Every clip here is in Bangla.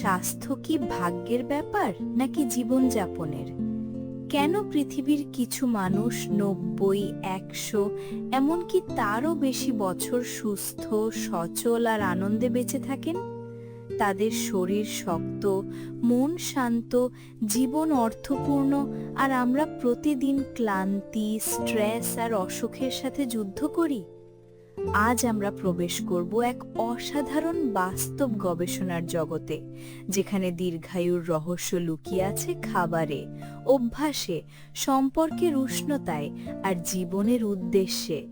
স্বাস্থ্য কি ভাগ্যের ব্যাপার নাকি জীবনযাপনের? কেন পৃথিবীর কিছু মানুষ নব্বই, একশো, এমনকি তারও বেশি বছর সুস্থ, সচল আর আনন্দে বেঁচে থাকেন? তাদের শরীর শক্ত, মন শান্ত, জীবন অর্থপূর্ণ আর আমরা প্রতিদিন ক্লান্তি, স্ট্রেস আর অসুখের সাথে যুদ্ধ করি? আজ আমরা প্রবেশ করব এক অসাধারণ বাস্তব গবেষণার জগতে, যেখানে দীর্ঘায়ুর রহস্য লুকিয়ে আছে খাবারে, অভ্যাসে, সম্পর্কের উষ্ণতায় আর জীবনের উদ্দেশ্যে।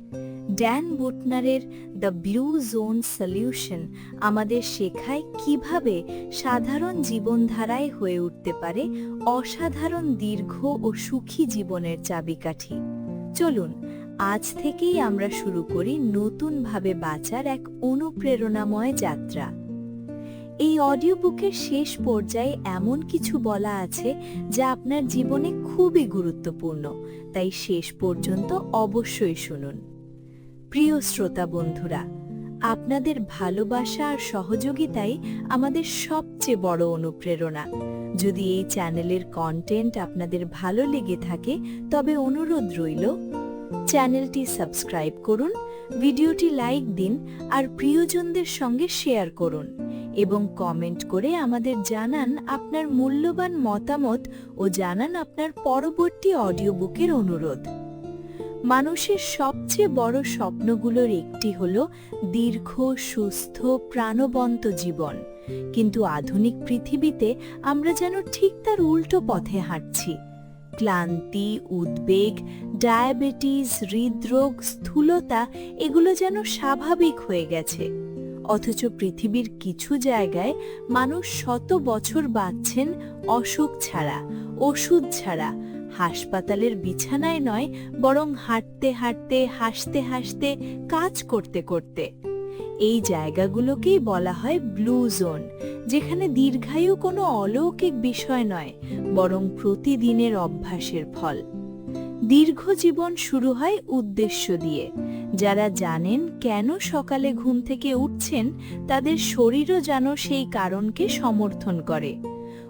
ড্যান বুটনারের দ্য ব্লু জোন সলিউশন আমাদের শেখায় কীভাবে সাধারণ জীবনধারায় হয়ে উঠতে পারে অসাধারণ দীর্ঘ ও সুখী জীবনের চাবিকাঠি। চলুন, আজ থেকেই আমরা শুরু করি নতুনভাবে বাঁচার এক অনুপ্রেরণাময় যাত্রা। এই অডিও বুকের শেষ পর্যায়ে এমন কিছু বলা আছে যা আপনার জীবনে খুবই গুরুত্বপূর্ণ, তাই শেষ পর্যন্ত অবশ্যই শুনুন। প্রিয় শ্রোতা বন্ধুরা, আপনাদের ভালোবাসা আর সহযোগিতাই আমাদের সবচেয়ে বড় অনুপ্রেরণা। যদি এই চ্যানেলের কন্টেন্ট আপনাদের ভালো লেগে থাকে, তবে অনুরোধ রইল, চ্যানেলটি সাবস্ক্রাইব করুন, ভিডিওটি লাইক দিন, আর প্রিয়জনদের সঙ্গে শেয়ার করুন, এবং কমেন্ট করে আমাদের জানান আপনার মূল্যবান মতামত ও জানান আপনার পরবর্তী অডিও বুকের অনুরোধ। মানুষের সবচেয়ে বড় স্বপ্নগুলোর একটি হল দীর্ঘ, সুস্থ, প্রাণবন্ত জীবন। কিন্তু আধুনিক পৃথিবীতে আমরা যেন ঠিক তার উল্টো পথে হাঁটছি। ক্লান্তি, উদ্বেগ, ডায়াবেটিস, হৃদরোগ, স্থূলতা, এগুলো যেন স্বাভাবিক হয়ে গেছে। অথচ পৃথিবীর কিছু জায়গায় মানুষ শত বছর বাঁচছেন অসুখ ছাড়া, ওষুধ ছাড়া। হাসপাতালের বিছানায় নয়, বরং হাঁটতে হাঁটতে, হাসতে হাসতে, কাজ করতে করতে। এই জায়গাগুলোকেই বলা হয় ব্লু জোন, যেখানে দীর্ঘায়ু কোনো অলৌকিক বিষয় নয়, বরং প্রতিদিনের অভ্যাসের ফল। দীর্ঘ জীবন শুরু হয় উদ্দেশ্য দিয়ে। যারা জানেন কেন সকালে ঘুম থেকে উঠছেন, তাদের শরীরও যেন সেই কারণকে সমর্থন করে।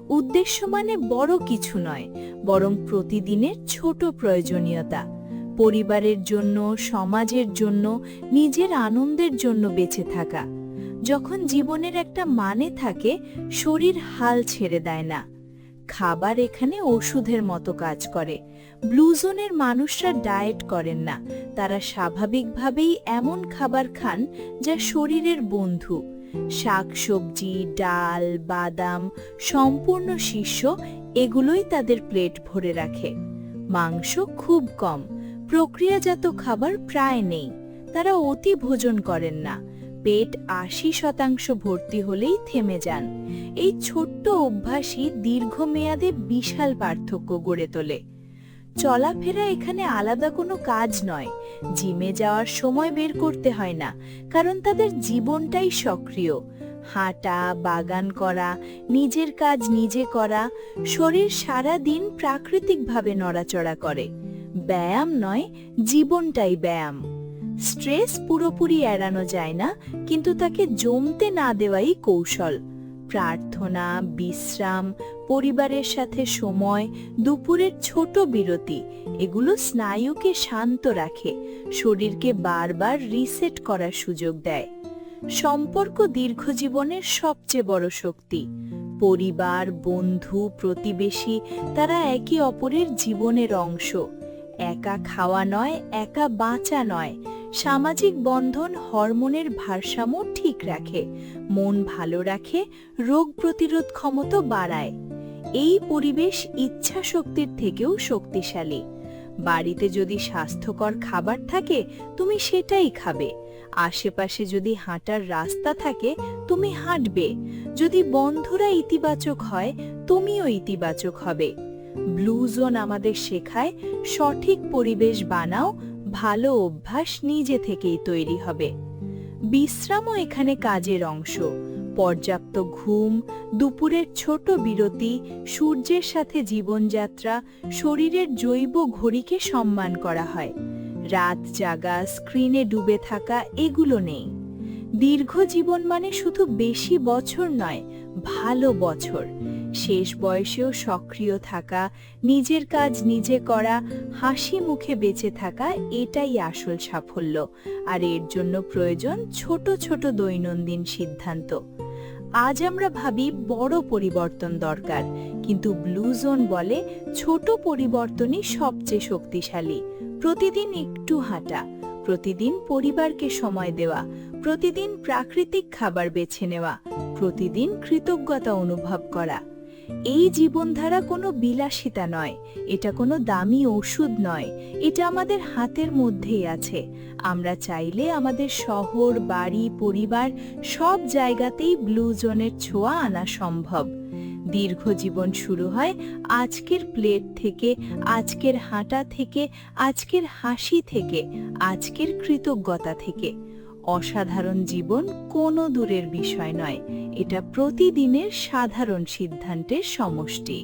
উদ্দেশ্য মানে বড় কিছু নয়, বরং প্রতিদিনের ছোট প্রয়োজনীয়তা। পরিবারের জন্য, সমাজের জন্য, নিজের আনন্দের জন্য বেঁচে থাকা। যখন জীবনের একটা মানে থাকে, শরীর হাল ছেড়ে দেয় না। খাবার এখানে ওষুধের মতো কাজ করে। ব্লুজোনের মানুষরা ডায়েট করেন না। তারা স্বাভাবিকভাবেই এমন খাবার খান যা শরীরের বন্ধু। শাকসবজি, ডাল, বাদাম, সম্পূর্ণ শীর্ষ এগুলোই তাদের প্লেট ভরে রাখে। মাংস খুব কম। প্রক্রিয়াজাত খাবার প্রায় নেই। তারা অতি ভোজন করেন না। পেট আশি শতাংশ ভর্তি হলেই থেমে যান। এই ছোট্ট অভ্যাসই দীর্ঘমেয়াদে বিশাল পার্থক্য গড়ে তোলে। চলাফেরা এখানে আলাদা কোনো কাজ নয়। জিমে যাওয়ার সময় বের করতে হয় না, কারণ তাদের জীবনটাই সক্রিয়। হাঁটা, বাগান করা, নিজের কাজ নিজে করা, শরীর সারা দিন প্রাকৃতিকভাবে নড়াচড়া করে। ব্যায়াম নয়, জীবনটাই ব্যায়াম। স্ট্রেস পুরোপুরি এড়ানো যায় না, কিন্তু তাকে জমতে না দেওয়াই কৌশল। প্রার্থনা, বিশ্রাম, পরিবারের সাথে সময়, দুপুরের ছোট বিরতি, এগুলো স্নায়ুকে শান্ত রাখে, শরীরকে বারবার রিসেট করার সুযোগ দেয়। সম্পর্ক দীর্ঘজীবনের সবচেয়ে বড় শক্তি। পরিবার, বন্ধু, প্রতিবেশী, তারা একে অপরের জীবনের অংশ। একা খাওয়া নয়, একা বাঁচা নয়। সামাজিক বন্ধন হরমোনের ভারসাম্য ঠিক রাখে, মন ভালো রাখে, রোগ প্রতিরোধ ক্ষমতা বাড়ায়। এই পরিবেশ ইচ্ছা শক্তির থেকেও শক্তিশালী। বাড়িতে যদি স্বাস্থ্যকর খাবার থাকে, তুমি সেটাই খাবে। আশেপাশে যদি হাঁটার রাস্তা থাকে, তুমি হাঁটবে। যদি বন্ধুরা ইতিবাচক হয়, তুমিও ইতিবাচক হবে। ব্লু জোন আমাদের শেখায়, সঠিক পরিবেশ বানাও, ভালো অভ্যাস নিজে থেকেই তৈরি হবে। বিশ্রামও এখানে কাজের অংশ। পর্যাপ্ত ঘুম, দুপুরের ছোট বিরতি, সূর্যের সাথে জীবনযাত্রা, শরীরের জৈব ঘড়িকে সম্মান করা হয়। রাত জাগা, স্ক্রিনে ডুবে থাকা এগুলো নেই। দীর্ঘ জীবন মানে শুধু বেশি বছর নয়, ভালো বছর। শেষ বয়সেও সক্রিয় থাকা, নিজের কাজ নিজে করা, হাসি মুখে বেঁচে থাকা এটাই আসল সাফল্য। আর এর জন্য প্রয়োজন ছোট ছোট দৈনন্দিন সিদ্ধান্ত। আজ আমরা ভাবি বড় পরিবর্তন দরকার, কিন্তু ব্লু জোন বলে ছোট পরিবর্তনই সবচেয়ে শক্তিশালী। প্রতিদিন একটু হাঁটা, প্রতিদিন পরিবারকে সময় দেওয়া, প্রতিদিন প্রাকৃতিক খাবার বেছে নেওয়া, প্রতিদিন কৃতজ্ঞতা অনুভব করা। এই জীবনধারা কোনো বিলাসিতা নয়, এটা কোনো দামি ওষুধ নয়, এটা আমাদের হাতের মধ্যেই আছে। আমরা চাইলে আমাদের শহর, বাড়ি, পরিবার সব জায়গাতেই ব্লু জোনের ছোঁয়া আনা সম্ভব। দীর্ঘ জীবন শুরু হয় আজকের প্লেট থেকে, আজকের হাঁটা থেকে, আজকের হাসি থেকে, আজকের কৃতজ্ঞতা থেকে। অসাধারণ জীবন কোনো দূরের বিষয় নয়। এটা প্রতিদিনের সাধারণ সিদ্ধান্তের সমষ্টি।